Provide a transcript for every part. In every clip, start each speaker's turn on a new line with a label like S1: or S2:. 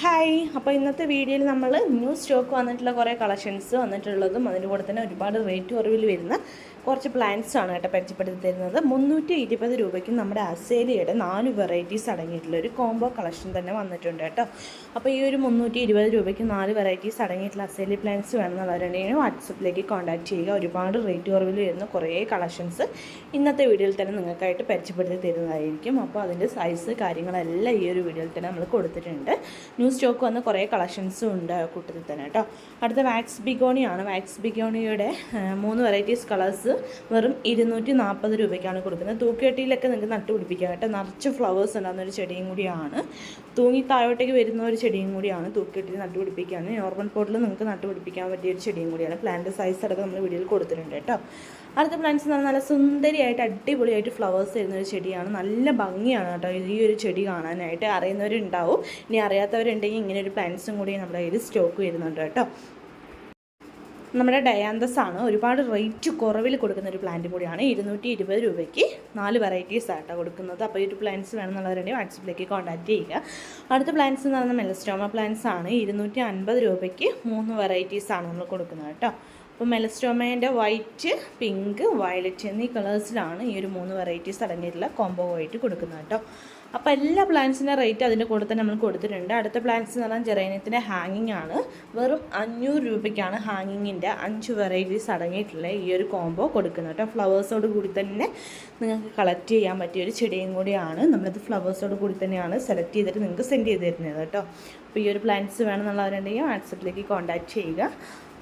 S1: Hi. അപ്പോൾ ഇന്നത്തെ വീഡിയോയിൽ നമ്മൾ ന്യൂ സ്റ്റോക്ക് വന്നിട്ടുള്ള കുറേ കളക്ഷൻസ് വന്നിട്ടുള്ളതും അതിന്റെ കൂടെ തന്നെ ഒരുപാട് റേറ്റ് കുറവിൽ വരുന്ന കുറച്ച് പ്ലാന്റ്സ് ആണ് കേട്ടോ പരിചയപ്പെടുത്തി തരുന്നത് മുന്നൂറ്റി ഇരുപത് രൂപയ്ക്ക് നമ്മുടെ അസേലിയുടെ നാല് വെറൈറ്റീസ് അടങ്ങിയിട്ടുള്ള ഒരു കോംബോ കളക്ഷൻ തന്നെ വന്നിട്ടുണ്ട് കേട്ടോ. അപ്പോൾ ഈ ഒരു മുന്നൂറ്റി ഇരുപത് രൂപയ്ക്ക് നാല് വെറൈറ്റീസ് അടങ്ങിയിട്ടുള്ള അസേലി പ്ലാന്റ്സ് വേണമെന്നുള്ളവരുണ്ടെങ്കിൽ വാട്സപ്പിലേക്ക് കോൺടാക്ട് ചെയ്യുക. ഒരുപാട് റേറ്റ് കുറവിൽ വരുന്ന കുറേ കളക്ഷൻസ് ഇന്നത്തെ വീഡിയോയിൽ തന്നെ നിങ്ങൾക്കായിട്ട് പരിചയപ്പെടുത്തി തരുന്നതായിരിക്കും അപ്പോൾ അതിന്റെ സൈസ് കാര്യങ്ങളെല്ലാം ഈ ഒരു വീഡിയോയിൽ തന്നെ നമ്മൾ കൊടുത്തിട്ടുണ്ട്. ന്യൂ സ്റ്റോക്ക് വന്ന് കുറേ കളക്ഷൻസും ഉണ്ട് കൂട്ടത്തിൽ തന്നെ കേട്ടോ. അടുത്ത വാക്സ് ബിഗോണിയാണ് വാക്സ് ബിഗോണിയുടെ മൂന്ന് വെറൈറ്റീസ് കളേഴ്സ് വെറും ഇരുന്നൂറ്റി നാൽപ്പത് രൂപയ്ക്കാണ് കൊടുക്കുന്നത്. തൂക്കുകെട്ടിയിലൊക്കെ നിങ്ങൾക്ക് നട്ടുപിടിപ്പിക്കാം കേട്ടോ. നിറച്ച് ഫ്ലവേഴ്സ് ഉണ്ടാകുന്ന ഒരു ചെടിയും കൂടിയാണ്. തൂങ്ങി താഴോട്ടേക്ക് വരുന്ന ഒരു ചെടിയും കൂടിയാണ് തൂക്കുകെട്ടിയിൽ നട്ടുപിടിപ്പിക്കാൻ. നോർമൽ പോട്ടിൽ നിങ്ങൾക്ക് നട്ടുപിടിപ്പിക്കാൻ പറ്റിയ ഒരു ചെടിയും കൂടിയാണ്. പ്ലാന്റ് സൈസ് അടക്കം നമ്മൾ വീഡിയോയിൽ കൊടുത്തിട്ടുണ്ട് കേട്ടോ. അടുത്ത പ്ലാന്റ്സ് എന്ന് പറഞ്ഞാൽ നല്ല സുന്ദരിയായിട്ട് അടിപൊളിയായിട്ട് ഫ്ലവേഴ്സ് തരുന്ന ഒരു ചെടിയാണ്. നല്ല ഭംഗിയാണ് കേട്ടോ ഈ ഒരു ചെടി കാണാനായിട്ട്. അറിയുന്നവരുണ്ടാവും. ഇനി അറിയാത്തവരുണ്ടെങ്കിൽ ഇങ്ങനെ ഒരു പ്ലാന്റ്സും കൂടി നമ്മുടെ കയ്യിൽ സ്റ്റോക്ക് വരുന്നുണ്ട് കേട്ടോ. നമ്മുടെ ഡയാന്തസ് ആണ് ഒരുപാട് റേറ്റ് കുറവിൽ കൊടുക്കുന്ന ഒരു പ്ലാന്റ് കൂടിയാണ്. ഇരുന്നൂറ്റി ഇരുപത് രൂപയ്ക്ക് നാല് വെറൈറ്റീസ് ആയിട്ടാണ് കൊടുക്കുന്നത്. അപ്പോൾ ഈ ഒരു പ്ലാന്റ്സ് വേണമെന്നുള്ളവരുണ്ടെങ്കിൽ വാട്സപ്പിലേക്ക് കോൺടാക്റ്റ് ചെയ്യുക. അടുത്ത പ്ലാന്റ്സ് എന്ന് പറയുന്നത് മെലസ്റ്റോമ പ്ലാന്റ്സ് ആണ്. ഇരുന്നൂറ്റി അൻപത് രൂപയ്ക്ക് മൂന്ന് വെറൈറ്റീസ് ആണ് നമ്മൾ കൊടുക്കുന്നത് കേട്ടോ. അപ്പോൾ മെലസ്റ്റോമേന്റെ വൈറ്റ് പിങ്ക് വയലറ്റ് എന്നീ കളേഴ്സിലാണ് ഈ ഒരു മൂന്ന് വെറൈറ്റീസ് അടങ്ങിയിട്ടുള്ള കോംബോ ആയിട്ട് കൊടുക്കുന്നത് കേട്ടോ. അപ്പോൾ എല്ലാ പ്ലാന്റ്സിന്റെ റേറ്റ് അതിന്റെ കൂടെ തന്നെ നമ്മൾ കൊടുത്തിട്ടുണ്ട്. അടുത്ത പ്ലാന്റ്സ് എന്ന് പറഞ്ഞാൽ ജെറേനിയത്തിന്റെ ഹാങ്ങിങ് ആണ്. വെറും അഞ്ഞൂറ് രൂപയ്ക്കാണ് ഹാങ്ങിങ്ങിന്റെ അഞ്ച് വെറൈറ്റീസ് അടങ്ങിയിട്ടുള്ള ഈ ഒരു കോംബോ കൊടുക്കുന്നത് കേട്ടോ. ഫ്ലവേഴ്സോട് കൂടി തന്നെ നിങ്ങൾക്ക് കളക്ട് ചെയ്യാൻ പറ്റിയ ഒരു ചെടിയും കൂടിയാണ്. നമ്മളത് ഫ്ലവേഴ്സോട് കൂടി തന്നെയാണ് സെലക്ട് ചെയ്തിട്ട് നിങ്ങൾക്ക് സെൻഡ് ചെയ്ത് തരുന്നത് കേട്ടോ. അപ്പോൾ ഈ ഒരു പ്ലാന്റ്സ് വേണമെന്നുള്ളവരുണ്ടെങ്കിൽ വാട്സപ്പിലേക്ക് കോൺടാക്റ്റ് ചെയ്യുക.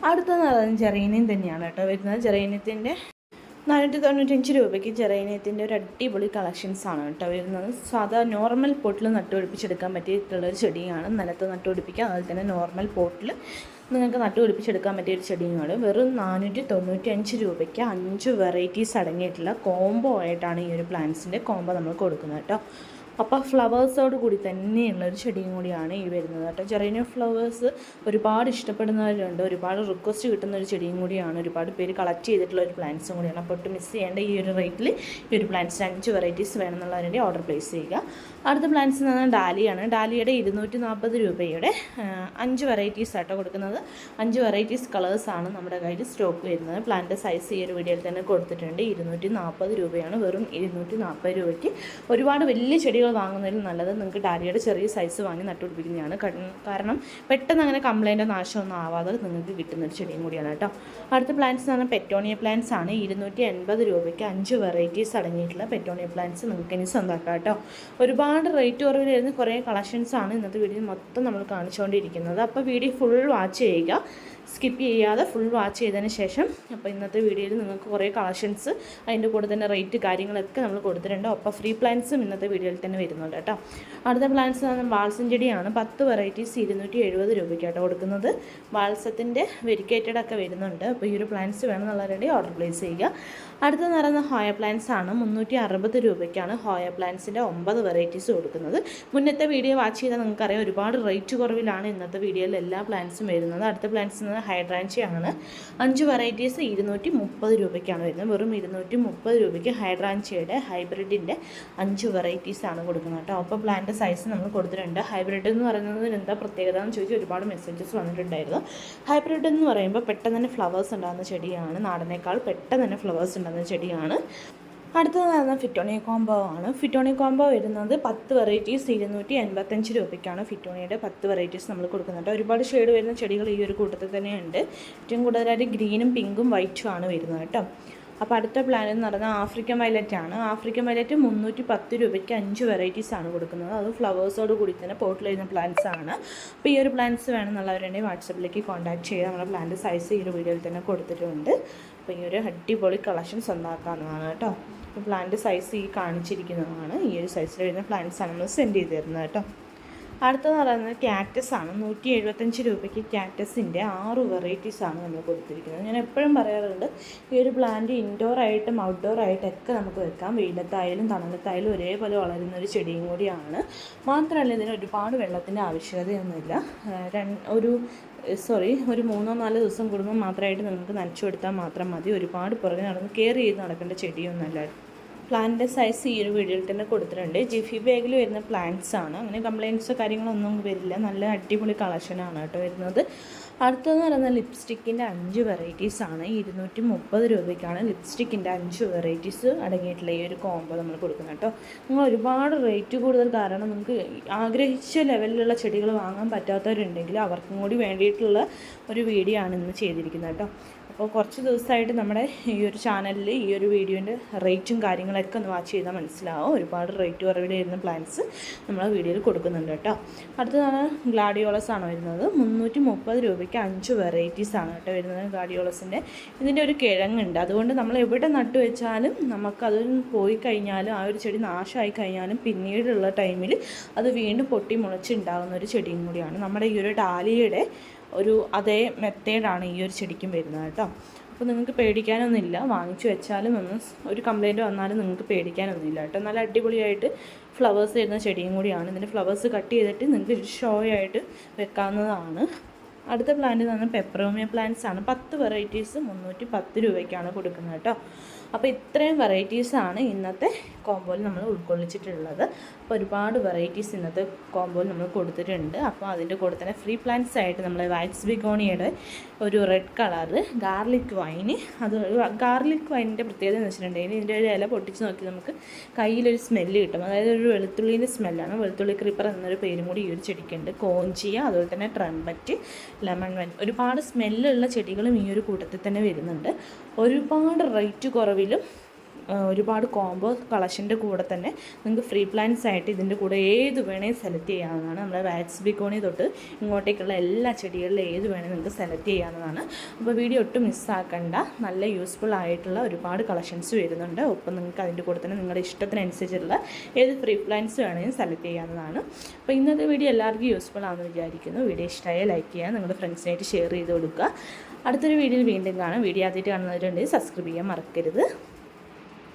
S1: അടുത്തതെന്ന് പറയുന്നത് ജെറേനിയം തന്നെയാണ് കേട്ടോ വരുന്നത്. ജെറേനിയത്തിന്റെ നാനൂറ്റി തൊണ്ണൂറ്റഞ്ച് രൂപയ്ക്ക് ജെറേനിയത്തിന്റെ ഒരു അടിപൊളി കളക്ഷൻസ് ആണ് കേട്ടോ വരുന്നത്. സാധാ നോർമൽ പോട്ടിൽ നട്ടുപിടിപ്പിച്ചെടുക്കാൻ പറ്റിയിട്ടുള്ള ഒരു ചെടിയാണ്. നിലത്ത് നട്ടുപിടിപ്പിക്കുക. അതുപോലെ തന്നെ നോർമൽ പോട്ടിൽ നിങ്ങൾക്ക് നട്ടുപിടിപ്പിച്ചെടുക്കാൻ പറ്റിയ ഒരു ചെടിയാണ് വെറും നാനൂറ്റി തൊണ്ണൂറ്റി അഞ്ച് രൂപയ്ക്ക് അഞ്ച് വെറൈറ്റീസ് അടങ്ങിയിട്ടുള്ള കോംബോ ആയിട്ടാണ് ഈ ഒരു പ്ലാന്റ്സിന്റെ കോംബോ നമ്മൾ കൊടുക്കുന്നത് കേട്ടോ. അപ്പോൾ ഫ്ലവേഴ്സോട് കൂടി തന്നെയുള്ള ഒരു ചെടിയും കൂടിയാണ് ഈ വരുന്നത് കേട്ടോ. ചെറിയ ഫ്ലവേഴ്സ് ഒരുപാട് ഇഷ്ടപ്പെടുന്നവരുണ്ട്. ഒരുപാട് റിക്വസ്റ്റ് കിട്ടുന്ന ഒരു ചെടിയും കൂടിയാണ്. ഒരുപാട് പേര് കളക്ട് ചെയ്തിട്ടുള്ള ഒരു പ്ലാന്റ്സും കൂടിയാണ്. അപ്പോൾ ഒട്ടും മിസ് ചെയ്യേണ്ട ഈ ഒരു റേറ്റിൽ ഈ ഒരു പ്ലാന്റ്സ് അഞ്ച് വെറൈറ്റീസ് വേണമെന്നുള്ളവരുടെ ഓർഡർ പ്ലേസ് ചെയ്യുക. അടുത്ത പ്ലാന്റ്സ് എന്ന് പറഞ്ഞാൽ ഡാലിയാണ്. ഡാലിയുടെ ഇരുന്നൂറ്റി നാൽപ്പത് രൂപയുടെ അഞ്ച് വെറൈറ്റീസ് ആട്ടോ കൊടുക്കുന്നത്. അഞ്ച് വെറൈറ്റീസ് കളേഴ്സാണ് നമ്മുടെ കയ്യിൽ സ്റ്റോക്ക് വരുന്നത്. പ്ലാന്റ് സൈസ് ഈ ഒരു വീഡിയോയിൽ തന്നെ കൊടുത്തിട്ടുണ്ട്. ഇരുന്നൂറ്റി നാൽപ്പത് രൂപയാണ്. വെറും ഇരുന്നൂറ്റി നാൽപ്പത് രൂപയ്ക്ക് ഒരുപാട് വലിയ ചെടികൾ വാങ്ങുന്നതിൽ നല്ലത് നിങ്ങൾക്ക് ഡാലിയുടെ ചെറിയ സൈസ് വാങ്ങി നട്ടുപിടിപ്പിക്കുന്നതാണ്. കാരണം പെട്ടെന്ന് അങ്ങനെ കംപ്ലൈന്റോ നാശമൊന്നും ആവാതെ നിങ്ങൾക്ക് കിട്ടുന്ന ഒരു ചെടിയും കൂടിയാണ് കേട്ടോ. അടുത്ത പ്ലാന്റ്സ് എന്ന് പറഞ്ഞാൽ പെറ്റോണിയ പ്ലാന്റ്സ് ആണ്. ഇരുന്നൂറ്റി എൺപത് രൂപയ്ക്ക് അഞ്ച് വെറൈറ്റീസ് അടങ്ങിയിട്ടുള്ള പെറ്റോണിയ പ്ലാന്റ്സ് നിങ്ങൾക്ക് ഇനി സ്വന്തമാക്കാം കേട്ടോ. ഒരുപാട് റേറ്റ് കുറവിൽ വരുന്ന കുറേ കളക്ഷൻസാണ് ഇന്നത്തെ വീഡിയോ മൊത്തം നമ്മൾ കാണിച്ചുകൊണ്ടിരിക്കുന്നത്. അപ്പോൾ വീഡിയോ ഫുൾ വാച്ച് ചെയ്യുക. സ്കിപ്പ് ചെയ്യാതെ ഫുൾ വാച്ച് ചെയ്തതിന് ശേഷം അപ്പോൾ ഇന്നത്തെ വീഡിയോയിൽ നിങ്ങൾക്ക് കുറേ കളക്ഷൻസ് അതിന്റെ കൂടെ തന്നെ റേറ്റ് കാര്യങ്ങളൊക്കെ നമ്മൾ കൊടുത്തിട്ടുണ്ട്. അപ്പോൾ ഫ്രീ പ്ലാൻസും ഇന്നത്തെ വീഡിയോയിൽ തന്നെ വരുന്നുണ്ട് കേട്ടോ. അടുത്ത പ്ലാൻസ് വാൾസം ചെടിയാണ് പത്ത് വെറൈറ്റീസ് ഇരുന്നൂറ്റി എഴുപത് രൂപയ്ക്ക് കേട്ടോ കൊടുക്കുന്നത്. വാൾസത്തിന്റെ വെരിക്കേറ്റഡ് ഒക്കെ വരുന്നുണ്ട്. അപ്പോൾ ഈ ഒരു പ്ലാൻസ് വേണമെന്നുള്ളവരുടെ ഓർഡർ പ്ലേസ് ചെയ്യുക. അടുത്ത പറയുന്നത് ഹോയ പ്ലാൻസ് ആണ്. മുന്നൂറ്റി അറുപത് രൂപയ്ക്കാണ് ഹോയ പ്ലാൻസിന്റെ ഒമ്പത് വെറൈറ്റീസ് കൊടുക്കുന്നത്. മുന്നത്തെ വീഡിയോ വാച്ച് ചെയ്താൽ നിങ്ങൾക്കറിയാം ഒരുപാട് റേറ്റ് കുറവിലാണ് ഇന്നത്തെ വീഡിയോയിൽ എല്ലാ പ്ലാൻസും വരുന്നത്. അടുത്ത പ്ലാൻസ് എന്ന് ഹൈഡ്രാഞ്ചിയാണ്. അഞ്ച് വെറൈറ്റീസ് ഇരുന്നൂറ്റി മുപ്പത് രൂപയ്ക്കാണ് വരുന്നത്. വെറും ഇരുന്നൂറ്റി മുപ്പത് രൂപയ്ക്ക് ഹൈഡ്രാഞ്ചിയുടെ ഹൈബ്രിഡിന്റെ അഞ്ച് വെറൈറ്റീസ് ആണ് കൊടുക്കുന്നത് കേട്ടോ. അപ്പോൾ പ്ലാന്റ് സൈസ് നമ്മൾ കൊടുത്തിട്ടുണ്ട്. ഹൈബ്രിഡ് എന്ന് പറയുന്നതിന് എന്താ പ്രത്യേകത എന്ന് ചോദിച്ചാൽ ഒരുപാട് മെസ്സേജസ് വന്നിട്ടുണ്ടായിരുന്നു. ഹൈബ്രിഡ് എന്ന് പറയുമ്പോൾ പെട്ടെന്ന് തന്നെ ഫ്ലവേഴ്സ് ഉണ്ടാകുന്ന ചെടിയാണ്. നാടനേക്കാൾ പെട്ടെന്ന് തന്നെ ഫ്ലവേഴ്സ് ഉണ്ടാകുന്ന ചെടിയാണ്. അടുത്തത് പറയുന്നത് ഫിറ്റോണിയ കോംബോ ആണ്. ഫിറ്റോണിയ കോംബോ വരുന്നത് പത്ത് വെറൈറ്റീസ് ഇരുന്നൂറ്റി എൺപത്തഞ്ച് രൂപയ്ക്കാണ്. ഫിറ്റോണിയുടെ പത്ത് വെറൈറ്റീസ് നമ്മൾ കൊടുക്കുന്നുണ്ട്. ഒരുപാട് ഷെയ്ഡ് വരുന്ന ചെടികൾ ഈ ഒരു കൂട്ടത്തിൽ തന്നെയുണ്ട്. ഏറ്റവും കൂടുതലായിട്ട് ഗ്രീനും പിങ്കും വൈറ്റും ആണ് വരുന്നത് കേട്ടോ. അപ്പോൾ അടുത്ത പ്ലാൻ എന്ന് പറയുന്നത് ആഫ്രിക്കൻ വയലറ്റ് ആണ്. ആഫ്രിക്കൻ വൈലറ്റ് മുന്നൂറ്റി പത്ത് രൂപയ്ക്ക് അഞ്ച് വെറൈറ്റീസ് ആണ് കൊടുക്കുന്നത്. അത് ഫ്ലവേഴ്സോട് കൂടി തന്നെ പോട്ടിൽ വരുന്ന പ്ലാന്റ്സ് ആണ്. അപ്പോൾ ഈ ഒരു പ്ലാന്റ്സ് വേണമെന്നുള്ളവരുണ്ടെങ്കിൽ വാട്സപ്പിലേക്ക് കോൺടാക്ട് ചെയ്യുക നമ്മുടെ പ്ലാന്റ് സൈസ് ഈ ഒരു വീഡിയോയിൽ തന്നെ കൊടുത്തിട്ടുണ്ട്. അപ്പോൾ ഈ ഒരു അടിപൊളി കളക്ഷൻസ് ഉണ്ടാക്കാവുന്നതാണ് കേട്ടോ. പ്ലാന്റ് സൈസ് ഈ കാണിച്ചിരിക്കുന്നതാണ്. ഈ ഒരു സൈസിൽ വരുന്ന പ്ലാന്റ്സ് ആണ് നമ്മൾ സെൻഡ് ചെയ്ത് തരുന്നത് കേട്ടോ. അടുത്തെന്ന് പറയുന്നത് ക്യാറ്റസ് ആണ്. നൂറ്റി എഴുപത്തഞ്ച് രൂപയ്ക്ക് ക്യാറ്റസിന്റെ ആറ് വെറൈറ്റീസ് ആണ് നമ്മൾ കൊടുത്തിരിക്കുന്നത്. ഞാൻ എപ്പോഴും പറയാറുണ്ട് ഈ ഒരു പ്ലാന്റ് ഇൻഡോർ ആയിട്ടും ഔട്ട്ഡോർ ആയിട്ടും ഒക്കെ നമുക്ക് വെക്കാം. വെയിലത്തായാലും തണലത്തായാലും ഒരേപോലെ വളരുന്ന ഒരു ചെടിയും കൂടിയാണ്. മാത്രമല്ല ഇതിന് ഒരുപാട് വെള്ളത്തിന്റെ ആവശ്യകതയൊന്നുമില്ല. ഒരു സോറി ഒരു മൂന്നോ നാലോ ദിവസം കൂടുമ്പോൾ മാത്രമായിട്ട് നിങ്ങൾക്ക് നനച്ചു കൊടുത്താൽ മാത്രം മതി. ഒരുപാട് പുറകെ നടന്ന് കെയർ ചെയ്ത് നടക്കേണ്ട ചെടിയൊന്നുമല്ല. പ്ലാന്റിന്റെ സൈസ് ഈ ഒരു വീഡിയോയിൽ തന്നെ കൊടുത്തിട്ടുണ്ട്. ജിഫി ബാഗിൽ വരുന്ന പ്ലാന്റ്സ് ആണ്. അങ്ങനെ കംപ്ലയിൻസോ കാര്യങ്ങളൊന്നും വരില്ല. നല്ല അടിപൊളി കളക്ഷനാണ് കേട്ടോ വരുന്നത്. അടുത്തതെന്ന് പറയുന്നത് ലിപ്സ്റ്റിക്കിന്റെ അഞ്ച് വെറൈറ്റീസ് ആണ്. ഇരുന്നൂറ്റി മുപ്പത് രൂപയ്ക്കാണ് ലിപ്സ്റ്റിക്കിന്റെ അഞ്ച് വെറൈറ്റീസ് അടങ്ങിയിട്ടുള്ള ഈ ഒരു കോംബോ നമ്മൾ കൊടുക്കുന്നത് കേട്ടോ. നിങ്ങൾ ഒരുപാട് റേറ്റ് കൂടുതൽ കാരണം നിങ്ങൾക്ക് ആഗ്രഹിച്ച ലെവലിലുള്ള ചെടികൾ വാങ്ങാൻ പറ്റാത്തവരുണ്ടെങ്കിൽ അവർക്കും കൂടി വേണ്ടിയിട്ടുള്ള ഒരു വീഡിയോ ആണ് ഇന്ന് ചെയ്തിരിക്കുന്നത് കേട്ടോ. അപ്പോൾ കുറച്ച് ദിവസമായിട്ട് നമ്മുടെ ഈ ഒരു ചാനലിൽ ഈ ഒരു വീഡിയോന്റെ റേറ്റും കാര്യങ്ങളൊക്കെ ഒന്ന് വാച്ച് ചെയ്താൽ മനസ്സിലാവും. ഒരുപാട് റേറ്റ് കുറവിൽ വരുന്ന പ്ലാൻസ് നമ്മൾ വീഡിയോയിൽ കൊടുക്കുന്നുണ്ട് കേട്ടോ. അടുത്തതാണ് ഗ്ലാഡിയോളസ് ആണ് വരുന്നത്. മുന്നൂറ്റി മുപ്പത് രൂപയ്ക്ക് അഞ്ച് വെറൈറ്റീസ് ആണ് കേട്ടോ വരുന്നത് ഗ്ലാഡിയോളസിന്റെ ഇതിന്റെ ഒരു കിഴങ്ങുണ്ട്. അതുകൊണ്ട് നമ്മൾ എവിടെ നട്ടു വെച്ചാലും നമുക്കത് പോയി കഴിഞ്ഞാലും ആ ഒരു ചെടി നാശമായി കഴിഞ്ഞാലും പിന്നീടുള്ള ടൈമിൽ അത് വീണ്ടും പൊട്ടി മുളച്ചുണ്ടാകുന്ന ഒരു ചെടിയും കൂടിയാണ്. നമ്മുടെ ഈ ഒരു ഡാലിയുടെ ഒരു അതേ മെത്തേഡാണ് ഈ ഒരു ചെടിക്കും വരുന്നത് കേട്ടോ. അപ്പോൾ നിങ്ങൾക്ക് പേടിക്കാനൊന്നുമില്ല. വാങ്ങിച്ചു വെച്ചാലും ഒന്ന് ഒരു കംപ്ലൈന്റ് വന്നാലും നിങ്ങൾക്ക് പേടിക്കാനൊന്നുമില്ല കേട്ടോ. നല്ല അടിപൊളിയായിട്ട് ഫ്ലവേഴ്സ് വരുന്ന ചെടിയും കൂടിയാണ്. ഇതിന്റെ ഫ്ലവേഴ്സ് കട്ട് ചെയ്തിട്ട് നിങ്ങൾക്ക് ഷോ ആയിട്ട് വെക്കാവുന്നതാണ്. അടുത്ത പ്ലാന്റ് എന്ന് പെപ്പറോമിയ പ്ലാന്റ്സ് ആണ്. പത്ത് വെറൈറ്റീസ് മുന്നൂറ്റി പത്ത് രൂപയ്ക്കാണ് കൊടുക്കുന്നത് കേട്ടോ. അപ്പോൾ ഇത്രയും വെറൈറ്റീസാണ് ഇന്നത്തെ കോമ്പോയിൽ നമ്മൾ ഉൾക്കൊള്ളിച്ചിട്ടുള്ളത്. അപ്പോൾ ഒരുപാട് വെറൈറ്റീസ് ഇന്നത്തെ കോമ്പോയിൽ നമ്മൾ കൊടുത്തിട്ടുണ്ട്. അപ്പോൾ അതിന്റെ കൂടെ തന്നെ ഫ്രീ പ്ലാന്റ്സ് ആയിട്ട് നമ്മൾ വാക്സ് ബിഗോണിയുടെ ഒരു റെഡ് കളറ് ഗാർലിക് വൈന് അത് ഗാർലിക് വൈനിന്റെ പ്രത്യേകത എന്ന് വെച്ചിട്ടുണ്ടെങ്കിൽ ഇതിന്റെ ഒരു ഇല പൊട്ടിച്ച് നോക്കി നമുക്ക് കയ്യിലൊരു സ്മെല്ല് കിട്ടും. അതായത് ഒരു വെളുത്തുള്ളീന്റെ സ്മെല്ലാണ് വെളുത്തുള്ളി ക്രീപ്പർ എന്നൊരു പേരും കൂടി ഈ ഒരു ചെടിക്കുണ്ട് കോഞ്ചിയ അതുപോലെ തന്നെ ട്രംബറ്റ് ലെമൺ വൈൻ ഒരുപാട് സ്മെല്ലുള്ള ചെടികളും ഈ ഒരു കൂട്ടത്തിൽ തന്നെ വരുന്നുണ്ട്. ഒരുപാട് റേറ്റ് കുറവിലും ഒരുപാട് കോംബോ കളക്ഷന്റെ കൂടെ തന്നെ നിങ്ങൾക്ക് ഫ്രീ പ്ലാൻസ് ആയിട്ട് ഇതിന്റെ കൂടെ ഏത് വേണേൽ സെലക്ട് ചെയ്യാവുന്നതാണ്. നമ്മുടെ വാക്സ് ബിക്കോണി തൊട്ട് ഇങ്ങോട്ടേക്കുള്ള എല്ലാ ചെടികളിലും ഏത് വേണേൽ നിങ്ങൾക്ക് സെലക്ട് ചെയ്യാവുന്നതാണ്. അപ്പോൾ വീഡിയോ ഒട്ടും മിസ്സാക്കണ്ട നല്ല യൂസ്ഫുൾ ആയിട്ടുള്ള ഒരുപാട് കളക്ഷൻസ് വരുന്നുണ്ട്. ഒപ്പം നിങ്ങൾക്ക് അതിന്റെ കൂടെ തന്നെ നിങ്ങളുടെ ഇഷ്ടത്തിനനുസരിച്ചുള്ള ഏത് ഫ്രീ പ്ലാൻസ് വേണമെങ്കിലും സെലക്ട് ചെയ്യാവുന്നതാണ്. അപ്പോൾ ഇന്നത്തെ വീഡിയോ എല്ലാവർക്കും യൂസ്ഫുൾ ആണെന്ന് വിചാരിക്കുന്നു. വീഡിയോ ഇഷ്ടമായ ലൈക്ക് ചെയ്യുക നിങ്ങളുടെ ഫ്രണ്ട്സിനായിട്ട് ഷെയർ ചെയ്ത് കൊടുക്കുക. അടുത്തൊരു വീഡിയോയിൽ വീണ്ടും കാണാം. വീഡിയോ ആദ്യമായിട്ട് കാണുന്നവരുണ്ടെങ്കിൽ സബ്സ്ക്രൈബ് ചെയ്യാൻ മറക്കരുത്.